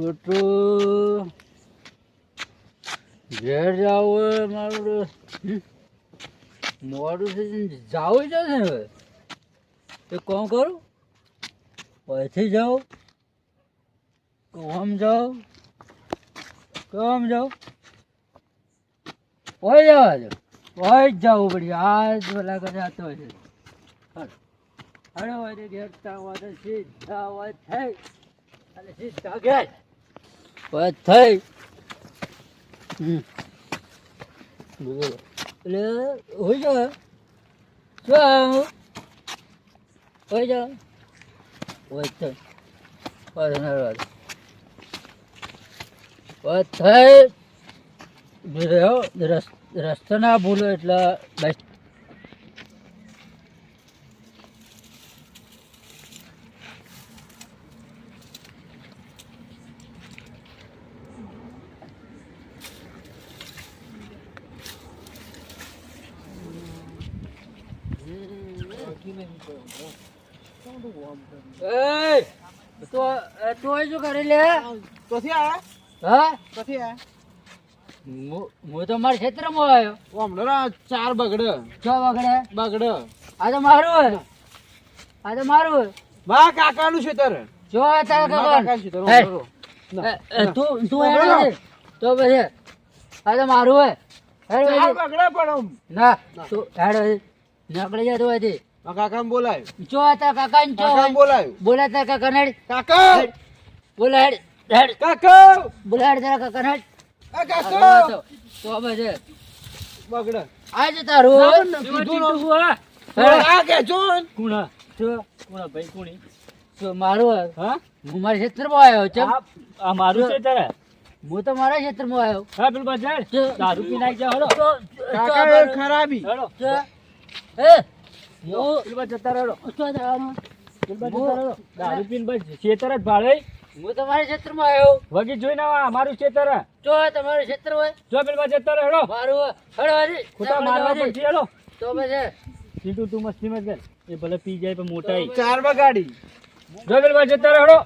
બેટું, ઘેર જાવું મારું. મોડું થઈ જવું ને હવે. એક કામ કરું પછી જાઓ કોમ જાઓ કોમ જાઓ હોય જવા દો, હોય જ જવું પડી, આજ પેલા કદાચ હોય છે. હોય ઘેરતા તો સીધા હોય થઈ. અને સીધા ઘેર હોય થઈ. એટલે હોય જાય શું? હોય જાય હોય થઈ હોય નરવા હોય થઈ. રસ્તો ના ભૂલો એટલે બસ એ તો એ તો એ શું કરી લે. ક્યાંથી આ? હા? ક્યાંથી આયા હું હું તો મારા ક્ષેત્રમાં આવ્યો. ના ચાર બગડ. છ બગડે? બગડ. આ તો મારું આ તો મારું મા કાકાનું ક્ષેત્ર જો આ તારા કાકા હે. તું તું બગડો. તો પછી આ તો મારું હોય. હેડ ચાર પણ ના તું હેડ પછી. જતો હોય તે. બોલાય. જો આ તારા કાકા કાકાને બોલાય. બોલા તારા કાકા કાકા! હેડ. બોલા હેડ. હેડ કાકા! બોલા હેડ તારા કાકા ને હેડ. આ આ કાકા તો તો પછી બગડ. આ જ તારું. કીધું હેડ. આ કે જો. કુણા. જો કુણા ભાઈ કુણી. તો મારું. હા? હું મારા ક્ષેત્રમાં આવ્યો આ આ મારું છે તારે? હું તો મારા ક્ષેત્રમાં આવ્યો. હા પેલું બજાર દારૂ પીને આવી જાઓ હળો તો- તો કાકા ખરાબી. હળો એ હું પેલું બા જતા રહો શું થવાનું? પેલું બા જતા રહો દારૂ પીને બસ ખેતર જ ભાડે હું તો મારા ક્ષેત્રમાં આવ્યો વગી જોઈને આવા મારું ક્ષેત્ર. જો તમારું ક્ષેત્ર હોય જો પેલું બા જતા રહો મારું હેડો હાજી. ખોટા મારવા. પડશે હળો તો પછી સીટુ તું મસ્તી મત કર. એ ભલે પી જાય પણ મોટા ચાર બગાડી. જો પેલું બા જતા રહો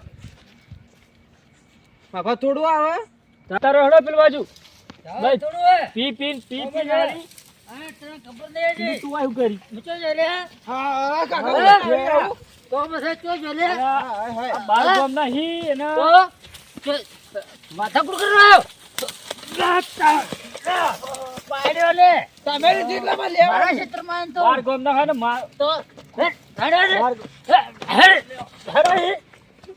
બાપા થોડું આવે જતા હેડો હળો બાજુ. ભાઈ. થોડું હે પી પી પી પી. તને ખબર નહીં તું આવું કરી. હા. હા, કાકા. તો પછી ચો છે લે. આ હાય, હાય. આ બાર હા. નહીં એના તો ચો- માથાકૂટ કરવા આવ્યો. પાડ્યો લે. તમે જેટલામાં લેવા મારા ક્ષેત્રમાં તો બાર ગામના હે ને તો હેડ, હેડ, હેડ.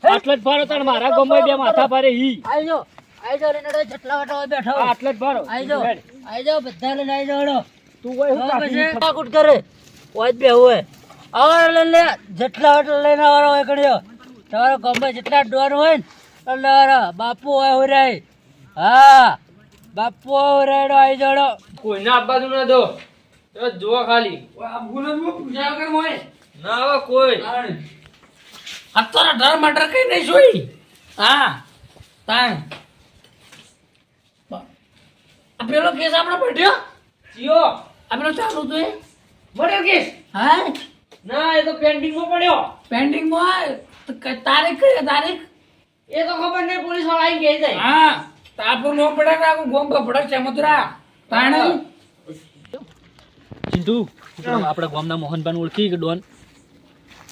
આટલે જ ભારો તાણ મારા ગામમાં બે માથા ભારે હી આવજો આવજો રે રેનડો જેટલા વાટો બેઠો આટલે જ ભારો આવજો જાઓ, બધા લઈને આઈ તું હોય હું કાપી કરે ઓય બે હોય. આવો લઈ લે જેટલા હોટલ લઈને આવવાનો હોય કણ્યો તમારો ગામમાં જેટલા ડોર હોય ને એટલે. બાપુ હોય હુરાય. હા બાપુ હોય આવી જડો જાડો આપવા દઉં ના દો. તમે જુઓ ખાલી. ના આવે કોઈ. અત્યારે ડર મટર કઈ નહીં જોઈ હા તાણ. પેલો કેસ આપણે પડ્યો જીઓ આ ચાલુ તો એ મળ્યો કેસ? હા? ના એ તો પેન્ડિંગમાં પડ્યો. પેન્ડિંગમાં? તારીખ કઈ તારીખ? એ તો ખબર નહીં પોલીસવાળા આવી કહી જાય હા તાપુ નો પડે ને આખું ગોમ પડે ચમતરા તાણ. ચિંટુ આપણા ગામના મોહનભાઈ ઓળખી કે ડોન?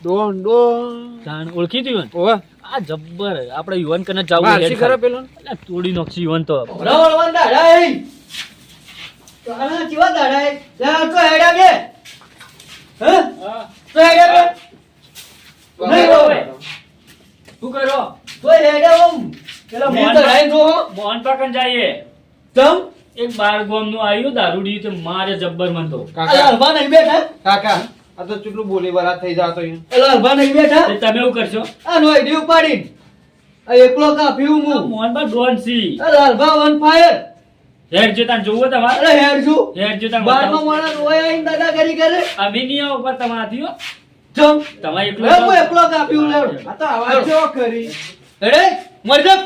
Don Don. જાણ ઓળખી તું યુવાન આ જબ્બર આપણે યુવાન કને જાવું હેડ કરે પેલો તોડી નાખશે યુવાન તો. રાવળ વંદા રે તો આના ચીવા દાડા લે તો હેડા કે હે? રોવે શું બાર ગોમનું આવ્યું દારૂડી તો મારે જબ્બર મન તો અલા હલવા નહીં બેઠા કાકા આ તો ચૂટલું બોલી બરાત થઈ જાતો. અલા નહીં બેઠા તમે એવું કરશો આ નો આઈડી ઉપાડી એકલો આ હું મોહનપા ડોન સી અલા હલવા વન ફાયર હેડ જોતા જોવો તમારે? અરે હેડ જો હેડ જોતા બારમા. માણસ હોય દાદા કરી? કરે અમે ઉપર તમારાથી હો. જમ. તમારે એકલો હવે હું એકલો કાપ્યું લેવડો આ તો આવાજ જો કરી. હેડે. મરી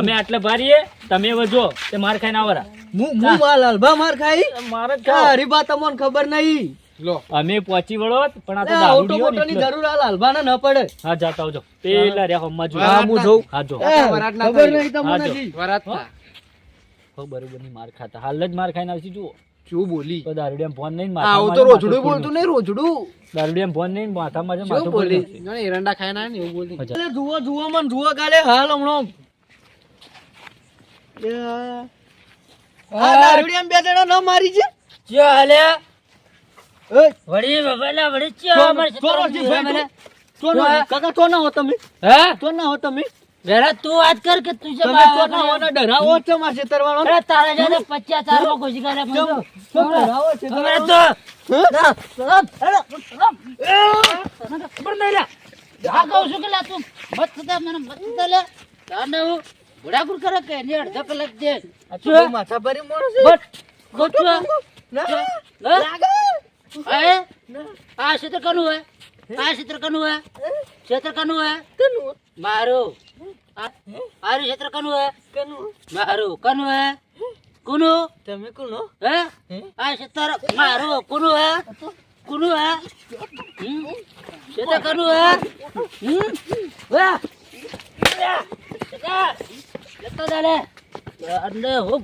અમે આટલે ભારીએ તમે વજો તે માર ખાઈને આવરા હું હું માલ અલબા માર ખાઈ? મારે ખા. હરીબા તમને ખબર નહીં. લો અમે પહોંચી વળો પણ આ તો. જરૂર આ લાલભાને ન પડે. હા જાતા આવજો. પેલા રે હમમાં જો હા, હું જોઉં. હા જો. વરાત ના ખબર નહીં તમને વરાત ખબર જી. વરાતના. હો, બરોબરની માર ખાતા. હાલ જ માર ખાઈને આવશે જુઓ. શું બોલી? તો દારૂડિયામાં ફોન નહીં આવું તો રોજડું બોલતું નહીં રોજડું. દારૂડિયામાં ફોન નહીં માથામાં છે માથું બોલી? બોલી એરંડા ખાઈ ના ને એવું બોલી. અલે, જુઓ જુઓ મન જુઓ કાલે હાલ હમણાં. આ દારૂડિયામાં બે જણા ન મારી છે? વળી બાબાલા વળી ચો અમારે મને તો કાકા તો ના હો તમે હે તો ના હો તમે વેલા તું વાત કર કે તું તમે તો ના ડરાવો છો મારા છેતરવાળો. અરે તારા જાને માં કરે મને તો. ડરાવો છે હવે તો હે? ના, સલામ, હેલો, સલામ. મને તો ખબર નહીં લે. આ કહું છું કે લા તું મત થતા મને મત થતા લે તને હું બુડાકુર કરે કે એની અડધો કલાક દે આ તો બહુ માથાભારી છે. બટ ગોઠવો. ના. હા? હે? આ ક્ષેત્ર કનું હે? આ ક્ષેત્ર કનું હે? ક્ષેત્ર કનું હે? કનું? મારું. આરું ક્ષેત્ર કનું હે? કનું? મારું. કનું હે? કુનું? તમે કોનો? હે? આ ક્ષેત્ર મારું. કુનું હે? કુનું હે? ક્ષેત્ર કનું હે? હમ? વાહ! લેતો હું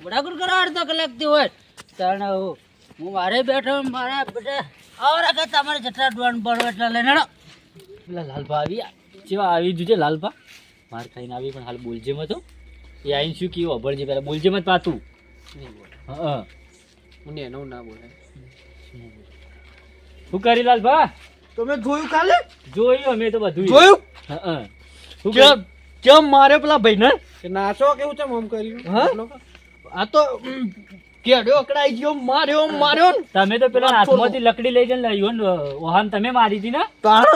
કલાકથી હોય. તાણે હું હું મારે બેઠો મારા બધા આવરા કે તમારે જેટલા ડોન પડો એટલા લઈને. પેલા લાલભા આવી જેવા આવી જુજે લાલભા. માર ખાઈને આવી પણ હાલ બોલજે મત એ આવીને શું કીધું? અભળજે પેલા બોલજે મત પાતું હા મને એનો ના બોલે. શું કરી લાલભા? તમે જોયું કાલે? જોયું અમે તો બધું જોયું? હા, હા. શું કેમ કેમ મારે પેલા ભાઈ ને કે નાચો કેવું છે મમ કર્યું? હા? આ તો કેડ્યો અકડાઈ ગયો માર્યો માર્યો તમે તો પેલા હાથમાંથી લકડી લઈ જઈને લાવ્યો ને વહાન તમે મારી હતી ને? તાણ.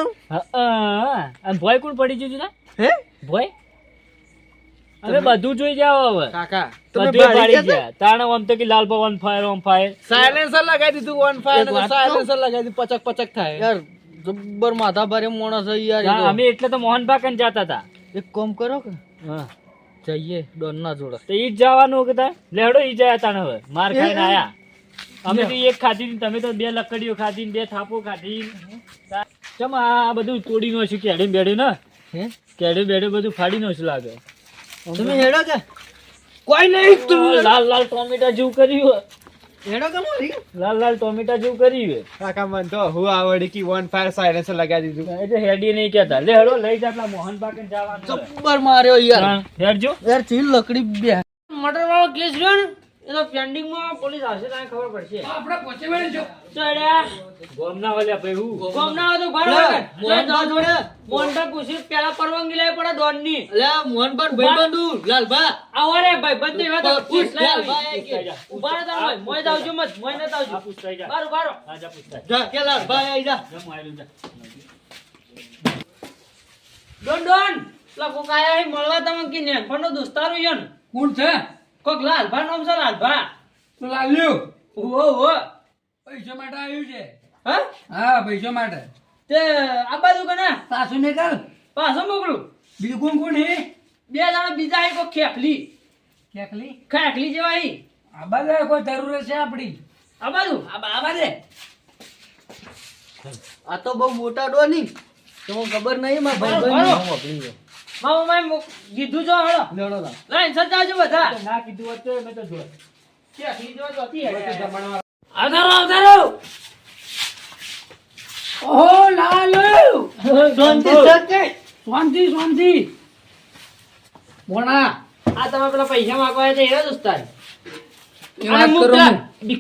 અને ભોય કોણ પડી ગયું ને? હે? ભોય? અમે બધું જોઈ જાવ હવે. કાકા બધું પાડી ગયા તાણે આમ તો કે Lalbha on fire on fire. Silencer લગાવી દીધું વન ફાયર સાયલેન્સર લગાવી દીધું પચક પચક થાય. યાર જબ્બર માથા ભારે માણસ યાર અમે એટલે તો મોહન બાકન જતા હતા. એક કોમ કરો કે હા. જઈએ ડોનના જોડે. તો ઈ જ જવાનું કદા લેડો ઈ જાય તાણે હવે. માર ખાઈને આયા. અમે તો એક ખાધી તમે તો બે લકડીઓ ખાધી ને બે થાપો ખાધી ચમ આ બધું તોડી નો છું કેડે બેડે ને? હે? કેડે બેડે બધું ફાડી નો છું લાગે? તમે હેડો કે? કોઈ નહીં તું લાલ લાલ ટોમેટા જેવું કર્યું હેડો કમો લાલ લાલ ટોમેટા જેવું કર્યું કાકા મન તો હું આવડી કી વન ફાયર સાયલેન્સર લગાવી દીધું. એટલે હેડી નહીં કેતા લેહડો લઈ જા પેલા મોહન જવાનું. માર્યો યાર. હેડજો. યાર ચીલ લકડી બે. મટર વાળો કેસ રહ્યો ને? એ તો પેન્ડિંગમાં પોલીસ આવશે તને ખબર પડશે. આપણે પહોંચી વળી જો. ચડ્યા. ગોમના વાલ્યા ભાઈ હું? ગોમના તો ઘર. મોહનબા જોડે. મોહનભાઈ પૂછ્યું પેલા પરવાનગી લેવી પડે દોનની અલ્યા મોહનભાઈ ભાઈબંધુ લાલભા આવો રે ભાઈ બંધ નહીં તો પૂછ લાલભા ઊભા રહો તાર ભાઈ મોય દાવજો મત મોય ન દાવજો પૂછતા જા. બારો બારો હા, જા પૂછતા જા. કે લાલભા આઈ જા. જમ હું જા. Don don. પેલા કાય મળવા તમે કે ને પણ દોસ્તારો યન કોણ છે? કોક લાલભા નામ છે લાલભા તો લાવ્યું. ઓહો ઓહો પૈસો માટે આવ્યું છે. હા? હા પૈસો માટે. તે આ બાજુ કને સાસુ ને કર પાછો મોકલું. બીજું કોણ કોણ હે? બે જણા બીજા હે કોઈ ખેખલી. ખેકલી ખેખલી જેવા હી. આ બાજુ કોઈ જરૂર છે આપડી આ બાજુ? આ બાજુ. આ તો બહુ મોટા ડો તો ખબર નહીં માં ભાઈ ભાઈ. મામા માય મોક- કીધું જો હળો લેડો લા લાઈન સજાવજો બધા. ના કીધું હોત તો મેં તો જો કે કીધું જો હતી. આવતારો આવતારો. ઓહો લાલો. શાંતિ સકે શાંતિ. શાંતિ મોણા. આ તમે પેલા પૈસા માંગવા આવ્યા હતા એવા દોસ્તાર એ વાત કરો પેલા બે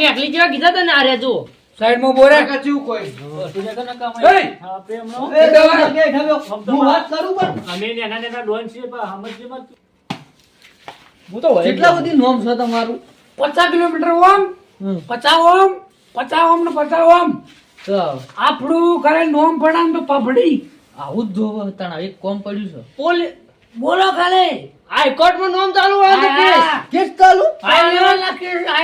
ખેખલી જેવા કીધા તને ને આ રહ્યા જુઓ. સાઈડમાં બોરે કચ્યું કોઈ. તું જતો ને. કામ એ હમણાં એ દવા કે ઠાવ્યો હું વાત કરું પણ. અમે નાના નાના ડોન છે પણ સમજજે મત. હું તો કેટલા બધી નોમ છે તમારું? પચાસ કિલોમીટર ઓમ હમ. પચાસ ઓમ પચાસ ઓમ ને પચાસ ઓમ. તો આપણું કરે નોમ પડામ તો પફડી. આવું જ જોવો તણ એક કોમ પડ્યું છે. બોલ બોલો ખાલી. હાઈકોર્ટમાં નોમ ચાલુ હોય તો કેસ. કેસ ચાલુ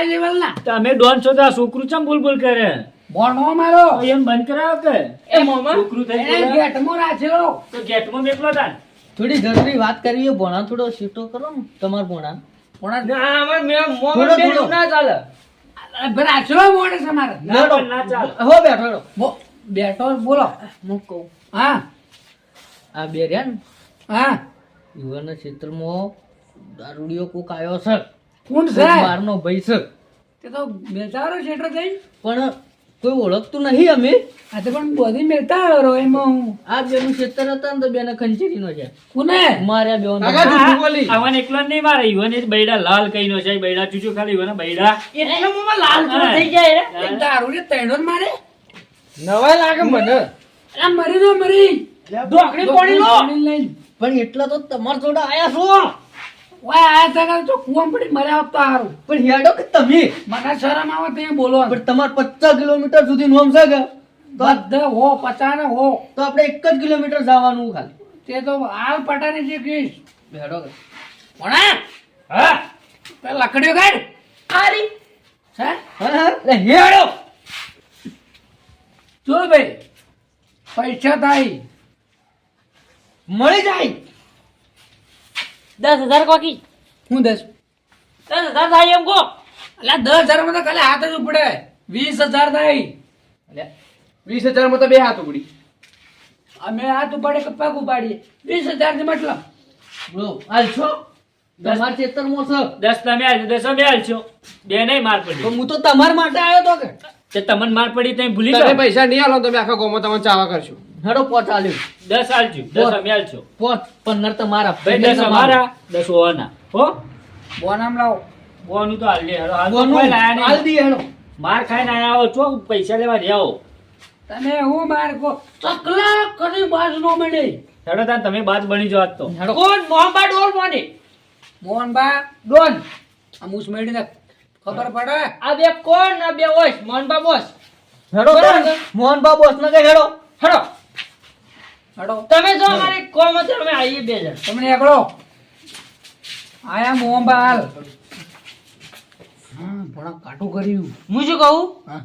હાઈ લેવલ ના. તમે ડોન છો તો આ છોકરું ચમ બુલબુલ બોલ કરે ભણવો મારો. એમ બંધ કરાવ કે. એ મોમાં? છોકરું થઈ ગયું. ગેટમાં રાખ્યો તો ગેટમાં બેકલો તાન. થોડી જરૂરી વાત કરવી હોય ભોણા થોડો શીટો કરો ને તમાર ભોણા. ભોણા ના અમાર મે મોમાં થોડો, ના ચાલે. અરે મોડે છે મારે ના ના ચાલે. હો બેઠો બો- બેઠો બોલો. હું કહું? હા. આ બે રહ્યા ને? હા. યુવાના ક્ષેત્રમાં દારૂડિયો કોક આવ્યો છે. કોણ છે બહારનો ભાઈ છે. તે તો બેચારો શેઠો થઈ પણ કોઈ ઓળખતું નહીં અમે? આ તો પણ બધી મેળતા આવ્યો એમાં હું. આ બેનું ક્ષેત્ર હતા ને તો બેને ખંચેરીનો છે. કોને? મારે બેનો આવન એકલો નહીં મારે ઈવન એ બૈડા લાલ કઈનો છે બૈડા ચૂચું ખાલી ઈવન બૈડા. એટલે મોમાં લાલ થઈ જાય રે. એક દારૂ ને તૈણો મારે. નવા લાગે મને. આ મરી દો મરી. ઢોકળી પડી લો. પણ એટલા તો તમાર જોડે આયા છો. ઓય આયા હતા તો કુવામાં પડી મર્યા આપતા હારું. પણ હેડો કે તમે? મને શરમ આવે ત્યાં બોલો પણ તમારે પચાસ કિલોમીટર સુધી નોમ છે કે? તો બધા હો પચાને હો. તો આપણે એક જ કિલોમીટર જવાનું ખાલી. તે તો હાલ પટાને જે કહીશ કે. ભણા હા? પેલા લકડીઓ કાઢ આરી. હા, હા, હેડો. જો ભાઈ પૈસા થાય. મળી જાય. દસ હજાર કોકી. હું દસ દસ હજાર થાય એમ કહો. એટલે દસ હજારમાં તો ખાલી હાથ જ ઉપડે. વીસ હજાર થાય. એટલે વીસ હજારમાં તો બે હાથ ઉપડી. અમે હાથ ઉપાડે કે પગ ઉપાડીએ? વીસ હજારથી મતલબ. બ્રો હાલ છો? તમારા ખેતરમાં છે? દસ તમે આલજો દસ અમે છો. બે નહીં માર પડી. હું તો તમારા માટે આવ્યો તો કે? તે તમને માર પડી તમે ભૂલી ગયો પૈસા નહીં આલો તમે આખા ગોમાં તમને ચાવા કરશું. હેડો પોચ આલ્યું દસ આલજો દસ અમે આલજો પોચ પંદર તમારા ભાઈ દસ અમારા દસ ઓના હો? બોનામ લાવો. બોનું તો હાલ લે હેડો હાલ હાલ દી હેડો માર ખાઈને આયા હો ચો પૈસા લેવા રહ્યા તમે હું માર કો ચકલા કરી બાજ નો મળે. હેડો તાન તમે બાજ બની જાઓ આજ તો. હેડો. કોણ? મોહનબા ડોલ મોને. મોહનબા ડોન. આ મૂસ મેળીને ખબર પડે? આ બે કોણ? આ બે ઓસ. મોહનબા બોસ. હેડો મોહનબા મોહન બાબુ ને હડો. હડો. તમે જો અમારી કોમ હતી અમે આવીએ બે જણ. તમને એકડો આયા મોહનબા હાલ હા પણ કાટું કર્યું. હું શું કહું?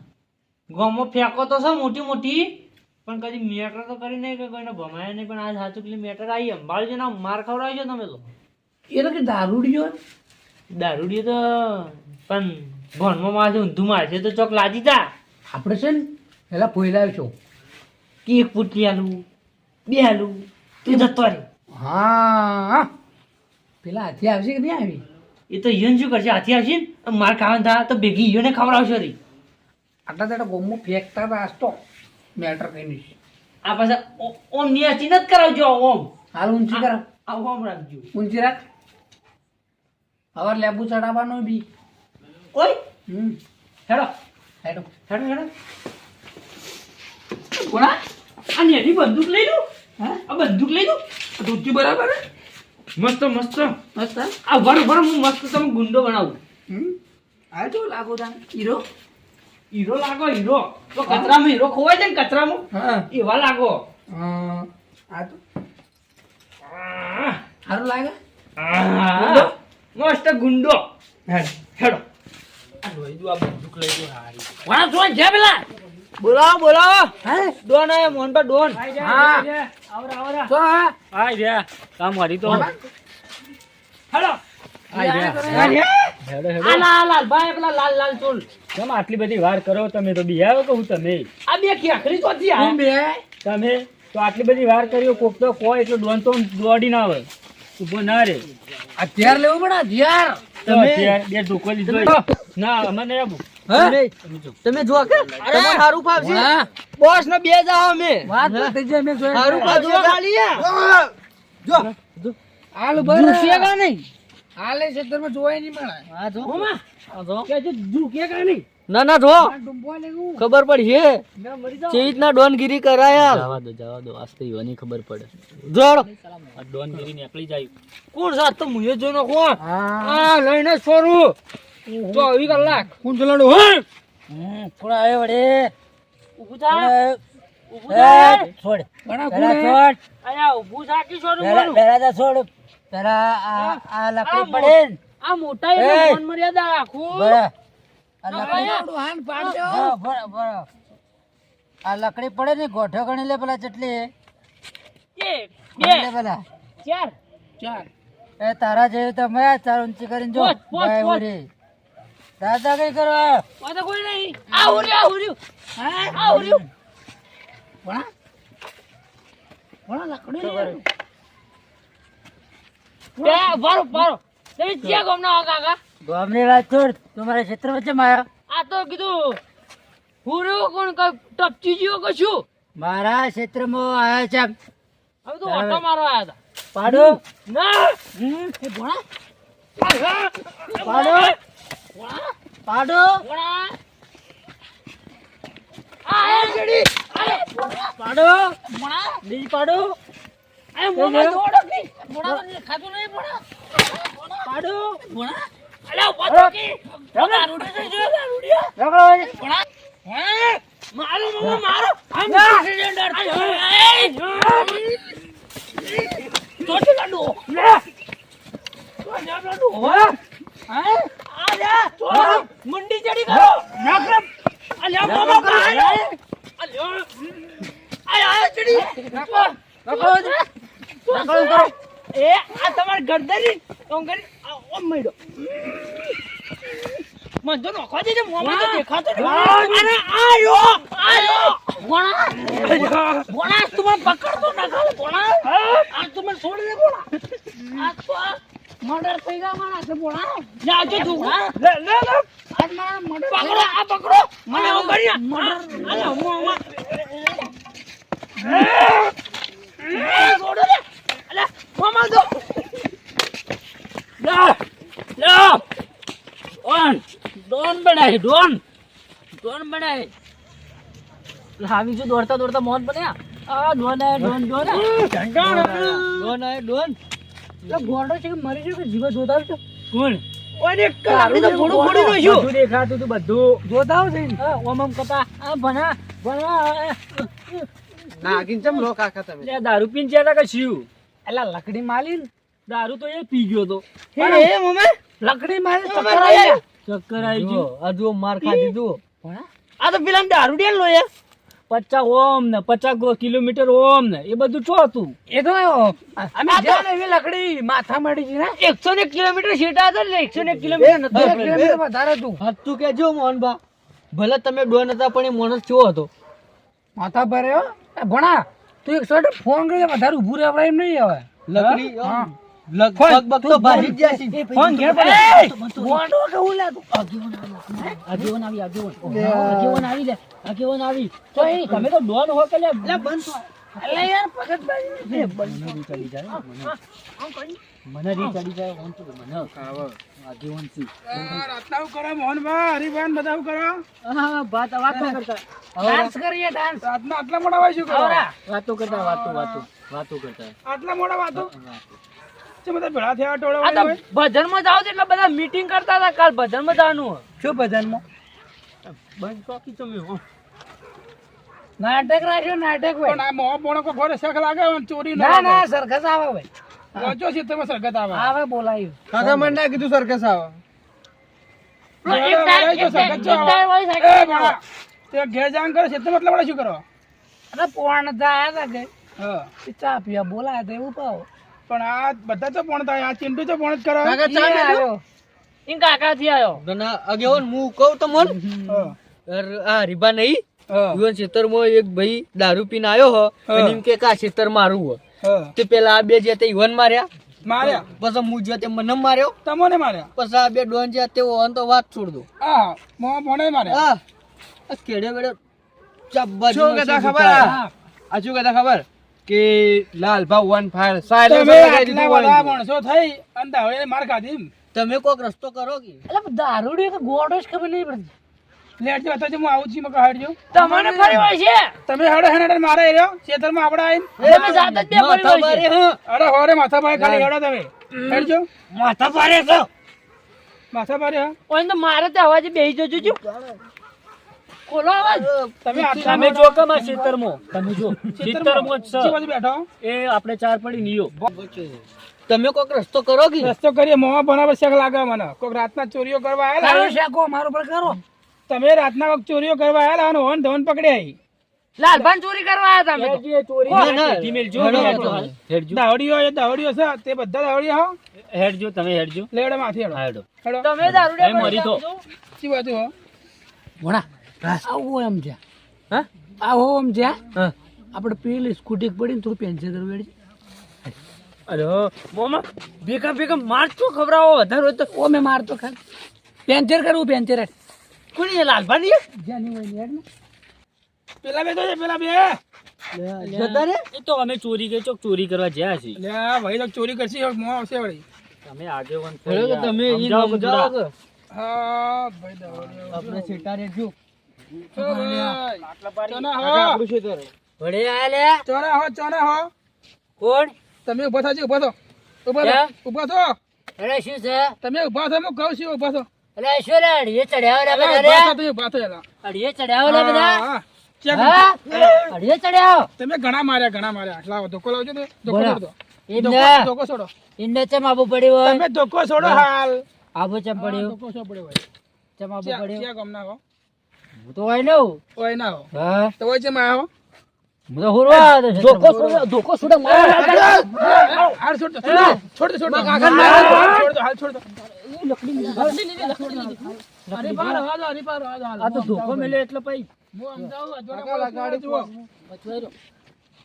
ગોમો ફેંકો તો છે મોટી મોટી. પણ કદી મેટર તો કરી નહીં કે કોઈને ભમાયા નહીં પણ આજ સાચું પેલી મેટર આવી અંબાળજી ના માર ખવડાવજો તમે તો. એ તો કે દારૂડિયો દારૂડી તો પણ ભણમાં મારશે ઊંધું મારશે તો ચોક લાજી જા આપણે છે ને પેલા પોયલા છો. કે એક પૂટલી આલું. બે આલું તું જતો રે હા. પેલા હાથી આવશે કે નહીં આવી? એ તો ઈયોને શું કરશે? હાથી આવશે ને? માર ખાવાનું થાય તો ભેગી ઈયોને ખવડાવશે રી આટલા તારા ગોમો ફેંકતા હતા આજ તો મેટર કઈ આ પાછા ઓમ નિયાસી નથી કરાવજો ઓમ. હાલ ઊંચી કર આવું ઓમ રાખજો. ઊંચી રાખ. હવે લેબુ ચડાવવાનો બી. ઓય હમ. હેડો. હેડો. હેડો હેડો. કોણા આ નેની બંદૂક લઈ લો. હા આ બંદૂક લઈ લો ધોતી બરાબર? મસ્ત મસ્ત. મસ્ત? આ ભર ભર હું મસ્ત તમે ગુંડો બનાવું. આ જો લાગો તા હીરો? હીરો લાગો હીરો. તો કચરામાં હીરો ખોવાય છે ને કચરામાં? હા. એવા લાગો. આ તો. સારું લાગે? મસ્ત ગુંડો. હેડ. હેડો. આ લોહી દો આ બંદૂક લઈ દો હારી. વાળા જોઈ છે પેલા? બોલાવો બોલાવો ડોન ડોન આયા પર ડોન. હા. આવરા આવરા. તો હા. આય રે કામ કરી તો. હેલો. આટલી બધી વાર કરો? તમે તો બિહારો કહું તમે. આ બે ખેખરી તો હતી હું બે? તમે? તો આટલી બધી વાર કર્યો કોક તો કોઈ એટલો ડોન તો દોડી ના આવે. ઊભો ના રે. હથિયાર લેવું પડે અત્યારે બે ધોકો લીધો. ના અમારે નહીં આપું તમે જો કે તમને હારું ફાવશે. બોસ ને બે જાવ અમે. વાત તો થઈ જાય મેં જોયા સારું ફાવશે. ખાલી હાલ બર નહીં. હાલે ક્ષેત્રમાં જોવાય નહીં મળે. હા જો હા જો કે જો ઝૂકે કા નહીં? ના ના જો ખબર પડી છે ના મરી જાવ ચેવી રીતના ડોનગીરી કરાયા. જવા દો જવા દો. આસ્તે યોની ખબર પડે. જોડ. આ ડોનગીરી નીકળી જાય કોણ સાથ તો મુયે જોનો કોણ હા. આ લઈને છોરું તો આવી કલાક કોણ ચલાડો હે? થોડા આવે વડે ઉભું થા. ઊભું એ, થા છોડ. છોડ. ઊભું થા કે છોડું પેલા બોલું તો છોડ. પહેલા આ આ લકડી પડે આ મોટા એ. મન મર્યાદા રાખું. બરા. આ લકડી ભાઈ. હાન પાડજો. બરો, બરો, બરો. આ લકડી પડે ને ગોઠો ગણી લે પેલા ચટલી પેલા. ચાર. ચાર. એ તારા જેવી તમે ચાર ઊંચી કરીને જો. ભાઈ. દાદા કઈ કરવા? આ તો કોઈ નહીં. આ ઉર્યું આ ઉર્યું હા? આ ઉર્યું ભણા ભણા લકડી બે બારો બારો તમે ક્યાં ગમના હો કાકા? ગામની વાત છોડ તમારા ક્ષેત્ર વચ્ચે માયા આ તો કીધું ઉર્યું કોણ કઈ ટપચી જીવો કશું મારા ક્ષેત્રમાં આયા છે હવે તો ઓટો મારો આયા હતા પાડો. ના. એ ભણા. પાડો. પાડો. પાડો. બીજ પાડો. મારો મારો ચોટી લાડુ? લે. હો? મુંડી ચડી કરો નાકરમ અલે મોમો બહાર અલે આ આ ચડી. રગડો હોય. એ આ તમાર ગરદની ઓમ ઓમ મેડો મન તો નખવા દેજે મોમાં તો દેખાતો અરે આયો આયો. ભોણા ભોણા તું મને પકડતો ના ખાલે ભોણા આ તું મને છોડ દે ભોણા આ તો મર્ડર થઈ ગયા મારા છે ભોણા લે આવજો તું. લે લે લે. આજ મારા મર્ડર પકડો આ પકડો. મને હું કરી મર્ડર અલે હું? હું છોડો લે. અલે મોમાં દો લે લે. ઓન ડોન બનાય ડોન ડોન બનાય. લાવી જો દોડતા દોડતા મોત બન્યા. આ ડોન આય ડોન ડોન ડોન આય ડોન તો ગોડો છે કે મરી ગયો કે જીવ જોતા છો કોણ? ઓને આપણે તો ફોડું ફોડી નાખ્યું બધું દેખાતું તું બધું. જોતા છે ઓમ ઓમ કતા આ ભણા ભણા નાગીન ચમ લો કાકા તમે? લે દારૂ પીન કે શિવ એલા લકડી માલી દારૂ તો એ પી ગયો તો. હે એ લકડી મારી ચક્કર આવી ચક્કર આવી ગયું. આ માર ખાધી જુઓ. આ તો પેલા દારૂ ડેલ લો યાર. પચાસ ઓમ ને પચાસ કિલોમીટર ઓમ ને એ બધું ચો હતું? એ તો અમે જ્યાં એવી લકડી માથા મળી ને. એકસો ને કિલોમીટર સીટા હતા ને એકસો ને કિલોમીટર. વધારે હતું. હતું કેજો મોહનભા. ભલે તમે ડોન હતા પણ એ માણસ કેવો હતો. માથા ભરે ભણા તું એક સોટ ફોન કરી વધારે ઊભું રહેવાય એમ નહીં હવે. લકડી હા. લગભગ બગ તો ભાજી ગયા છે. ફોન ઘેર પડે. ગોંડો કેવું લે તું આગેવન આવી આગેવન આગેવન આવી લે. આગેવન આવી તો એ તમે તો ડોન હો કે લે? અલે યાર પગત બાજી મને. રી ચડી જાય ઓમ તો મને આગેવન છે. રાતના કરો મોહનભાઈ હરિભાઈ બતાવ કરો. હા વાત વાત કરતા. ડાન્સ કરીએ ડાન્સ રાતના આટલા મોડા હોય શું કરો? વાતો કરતા વાતો વાતો વાતો કરતા. આટલા મોડા વાતો? છે બધા ભેળા થયા ટોળા ભજનમાં જાવ એટલે બધા મીટિંગ કરતા હતા કાલ ભજનમાં જવાનું શું ભજનમાં બંધ ચોકી તમે હો. નાટક રાખ્યો નાટક ભાઈ. ના મોહ પોણો કો ઘરે શક લાગે ચોરી ના ના સરકસ આવે ભાઈ. વાંચો છે તમે સરકસ આવે? આવે બોલાયું. કાકા મને ના કીધું સરકસ આવો. ઘેર જાણ કરો છે મતલબ શું કરો? અરે પોણ આયા હતા કે ચા પીવા બોલાયા હતા એવું પાવ. પણ આ બધા તો પોણ થાય આ ચિંટુ તો પોણ જ કરાવે કાકા ચા આવ્યો ઇન કાકા થી આવ્યો ના આગેવાન હું કહું તો મન. અર આ રીબા નહીં. યુવાન ખેતરમાં એક ભાઈ દારૂ પીને આવ્યો હો અને એમ કે કા ખેતર મારું હો. તે પેલા આ બે જે તે યુવન માર્યા. માર્યા. પછી હું જે તે મને માર્યો. તમને માર્યા. પછી આ બે ડોન જે તે ઓન તો વાત છોડ દો. હા મો મને માર્યા. આ આ કેડે બેડે ચાબા શું કહેતા ખબર? આ? જો શું ખબર? કે લાલભા વન ફાયર સાયલેન્સર. માણસો થઈ અને દાવડે માર ખાધી તમે કોક રસ્તો કરો કે? એટલે દારૂડી કે ગોડો જ ખબર નહીં પડતી. લેટજો હતો હું આવું છું મકા હાડજો તમને ફરી હોય છે? તમે હેડો હેડો મારે રહ્યો. ખેતરમાં આપણે આવીને. તમે જાત જ બે ફરી માથા હોય છે. અરે હોરે માથા ભાઈ ખાલી હેડો તમે. હેડજો. માથા ભારે છો માથા હા. ઓય તો મારે તે અવાજ બેહી જજો જો. ખોલો અવાજ તમે તમે જો કમા ખેતરમાં તમે જો. ખેતરમાં જ છે બાજુ બેઠો એ આપણે ચાર પડી નિયો. તમે કોક રસ્તો કરો કે? રસ્તો કરીએ મોવા બનાવર શેક લાગે મને. કોઈક રાતના ચોરીઓ કરવા આયેલા શેકો મારો પર કરો. તમે રાતના કોઈક ચોરીઓ કરવા આયેલા અને હોન ધોન પકડ્યા લાલભાન ચોરી કરવા આયા તમે તો. ચોરી ના, જો હેડજો. દાવડીઓ એ દાવડીઓ છે તે બધા દાવડીઓ હો. હેડજો તમે હેડજો. લેવડે માથી હેડો. તમે દારૂડિયા મરી તો. જાઓ બાજુ હો? ભોણા આવો એમ છે હા? આવો એમ છે હા. આપણે પેલી સ્કૂટી પડી ને થોડું પેન્શન કરવું. અરે મોમાં ભેગા ભેગા મારતો ખવડાવો વધારે હોય તો. ઓ મેં મારતો ખાલી. પેન્ચર કરવું પેન્ચર કોની લાલભાની જ્યાંની હોયની ને. પેલા બે તો છે પેલા બે. એ તો અમે ચોરી કરી ચોક ચોરી કરવા જ્યાં છીએ. લે ભાઈ તો ચોરી કરશી મોં આવશે વળી. તમે આગેવાન. તમે સમજાવો હા ભાઈ આપણે છેટા રેજો વડે આયા ચોના હો ચોના હો કોણ તમે ઊભા થાજો ઊભા થો ઊભા ઊભા થો અરે શું છે તમે ઊભા થો હું કહું છું ઊભા થો અરે શું લે અડીએ ચડ્યા બધા ઊભા થો તમે ઊભા થો એલા. અડીએ ચડ્યા બધા હા, હા. ચેક. હા અડીએ ચડ્યા તમે ઘણા માર્યા ઘણા માર્યા લાવો ધોકો લાવજો ને ધોકો છોડો ધોકો- છોડો એમને ચમ આબુ પડ્યું હોય તમે ધોકો છોડો હાલ આબુ ચમ હા, ધોકો છો પડ્યો ચમ આબુ પડ્યો હો હું તો હોય નવ હોય ના હા. તો હોય હું? તો હુરવા છે. ધોકો છોડો ધોકો છોડો મારો હાલ છોડ છોડ છોડ દો છોડ દો. હાલ છોડ દો હાલ છોડ દો. હરીફાર હવા દો હરીફાર હાલ. આ તો ધોકો મેલ્યો એટલે પછી હું સમજાવું, અજવાળા માણસ જુઓ.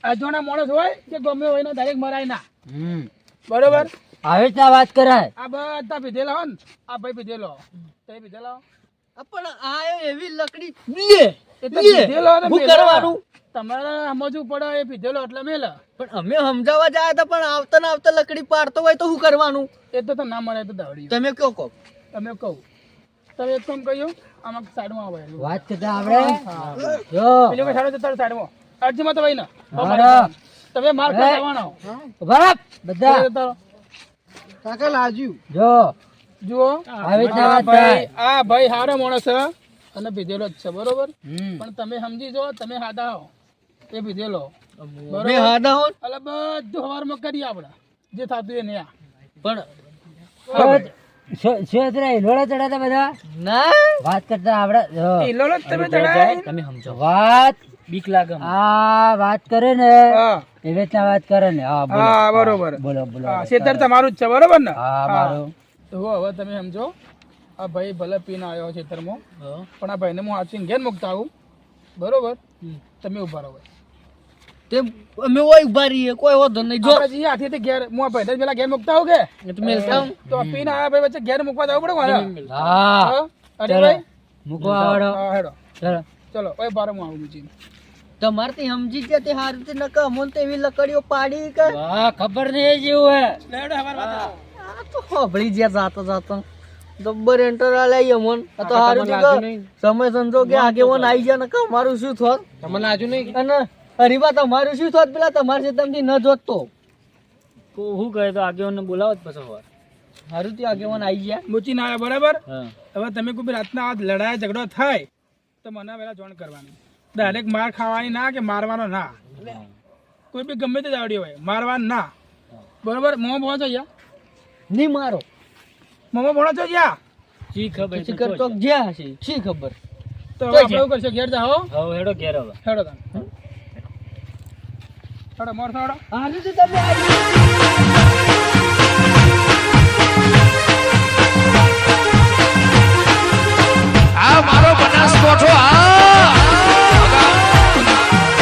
અજવાળા માણસ હોય કે ગમે હોય ને દરેક મરાય ના હમ. બરોબર? આવી રીતના વાત કરાય. આ બધા પીધેલા હો ને આ ભાઈ પીધેલો. તે પીધેલા. પણ આ એવી લકડી લે એ તો પીધેલો ને શું મેલા. કરવાનું? તમારે સમજવું પડે એ પીધેલો એટલે મેલા. પણ અમે સમજાવવા જાય તો પણ આવતા ને આવતા લકડી પાડતો હોય તો શું કરવાનું? એ તો તો ના મળે તો દાવડી. તમે કયો કહો. તમે કહું. તમે એક કામ કહ્યું આમાં સાઈડમાં આવે વાત કરતા આપણે જો. પેલું કે સાઈડ તાર સાઈડમાં. અરજીમાં તો ભાઈ ના. તમે માર ખાઈ જવાનો. બધા. કાકા લાજુ જો. જુઓ. આ ભાઈ આ ભાઈ હારો માણસ અને પીધેલો જ છે બરોબર? પણ તમે સમજી જો તમે હાદા હો. એ પીધેલો બરોબર? હાદા હો? એટલે બધું હવારમાં કરીએ આપણે. જે થતું એ નહીં પણ શેતરા હિલોડા ચડાતા બધા? ના. વાત કરતા આપણે જો. તમે ચડાય? તમે સમજો. વાત બીક લાગે અમને. વાત કરે ને એવી રીતના વાત કરે ને. હા બરોબર. બોલો બોલો. હા તમારું જ છે બરોબર ને? હા. મારું. તો હવે તમે સમજો આ ભાઈ ભલે પીને આવ્યો છે ખેતરમાં પણ આ ભાઈને હું આચીને ઘેર મૂકતા આવું. બરોબર? તમે ઊભા રહો. તે અમે ઓય ઊભા રહીએ કોઈ વાંધો નહીં. જો. આપણે જઈએ હાથેથી ઘેર હું આ ભાઈને જ પેલા ઘેર મૂકતા આવું કે? એ તો મેલતા તો પીને આવ્યા ભાઈ વચ્ચે ઘેર મૂકવા જવું પડે મારે? હા. હા? હરીભાઈ મૂકો આવડો. હેડો. ચલો. ચલો ઓય બારે હું આવું બીજી તમારથી સમજી ગયા તે હારું નકા અમોને તો એવી લકડીઓ પાડી કે? હા ખબર નહીં જેવું હે. લેડો હવાર વાત કરો. આ તો હોભળી ગયા જાતા જાતા. જબ્બર એન્ટર આલ્યા અમોન. આ તો હારું છે કે. સમય સંજોગે આગેવાન આવી ગયા નકા અમારું શું થોત તમને આજુ નહીં? અને હરીબા તમારું શું થોત પેલા તમારે છે ન જોતતો તો. હું કહે તો આગેવાનને બોલાવો જ પછી વાર. હારું તે આગેવાન આવી ગયા. મૂચીને આવ્યા બરાબર? હવે તમે કોઈ રાતના આ લડાઈ ઝઘડો થાય તો મને પેલા જોણ કરવાની. ડાયરેક્ટ માર ખાવાની ના કે મારવાનો ના? કોઈ બી ગમે તે દાવડી હોય મારવાનું ના. બરોબર? મોં ભણો છો યા નહીં મારો. મોમો ભણો છો જ્યાં? શી ખબર? શી કરતો જ્યાં હશે શી ખબર? તો આપણે એવું કરશો ઘેર જાઓ. હવે હેડો ઘેર હવે. હેડો તમે. હેડો મોર થોડો. હારું તે તમે. આવી